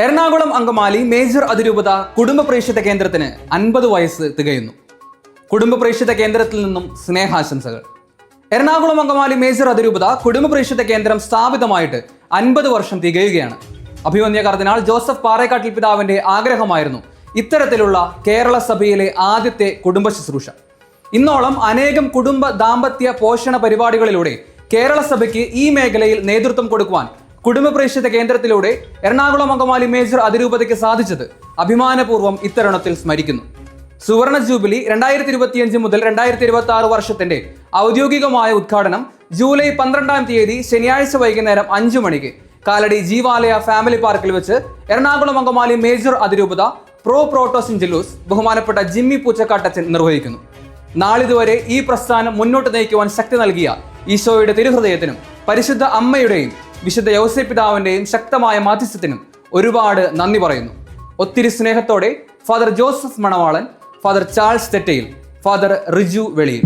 Ernakulam Angamaly major അതിരൂപത കുടുംബ പ്രേക്ഷിത കേന്ദ്രത്തിന് അൻപത് വയസ്സ് തികയുന്നു. കുടുംബ പ്രേക്ഷിത കേന്ദ്രത്തിൽ നിന്നും സ്നേഹാശംസകൾ. എറണാകുളം അങ്കമാലി മേജർ അതിരൂപത കുടുംബ പ്രേക്ഷിത കേന്ദ്രം സ്ഥാപിതമായിട്ട് അൻപത് വർഷം തികയുകയാണ്. അഭിമന്യ കർദിനാൾ ജോസഫ് പാറേക്കാട്ടിൽ പിതാവിന്റെ ആഗ്രഹമായിരുന്നു ഇത്തരത്തിലുള്ള കേരള സഭയിലെ ആദ്യത്തെ കുടുംബ ശുശ്രൂഷ. ഇന്നോളം അനേകം കുടുംബ ദാമ്പത്യ പോഷണ പരിപാടികളിലൂടെ കേരള സഭയ്ക്ക് ഈ മേഖലയിൽ നേതൃത്വം കൊടുക്കുവാൻ കുടുംബ പ്രേക്ഷിത കേന്ദ്രത്തിലൂടെ എറണാകുളം അങ്കമാലി മേജർ അതിരൂപതയ്ക്ക് സാധിച്ചത് അഭിമാനപൂർവം ഇത്തരുണത്തിൽ സ്മരിക്കുന്നു. സുവർണ ജൂബിലി രണ്ടായിരത്തി ഇരുപത്തിയഞ്ച് മുതൽ രണ്ടായിരത്തി ഇരുപത്തി ആറ് വർഷത്തിന്റെ ഔദ്യോഗികമായ ഉദ്ഘാടനം ജൂലൈ പന്ത്രണ്ടാം തീയതി ശനിയാഴ്ച വൈകുന്നേരം അഞ്ചു മണിക്ക് കാലടി ജീവാലയ ഫാമിലി പാർക്കിൽ വെച്ച് എറണാകുളം അങ്കമാലി മേജർ അതിരൂപത പ്രോ പ്രോട്ടോസിൻ ജലൂസ് ബഹുമാനപ്പെട്ട ജിമ്മി പൂച്ചക്കാട്ടച്ചൻ നിർവഹിക്കുന്നു. നാളിതുവരെ ഈ പ്രസ്ഥാനം മുന്നോട്ട് നയിക്കുവാൻ ശക്തി നൽകിയ ഈശോയുടെ തിരുഹൃദയത്തിനും പരിശുദ്ധ അമ്മയുടെയും വിശുദ്ധ യൗസേ പിതാവിന്റെയും ശക്തമായ മാധ്യസ്ഥത്തിനും ഒരുപാട് നന്ദി പറയുന്നു. ഒത്തിരി സ്നേഹത്തോടെ father Joseph Manavalan father Charles Thettayil father Riju Veliyil.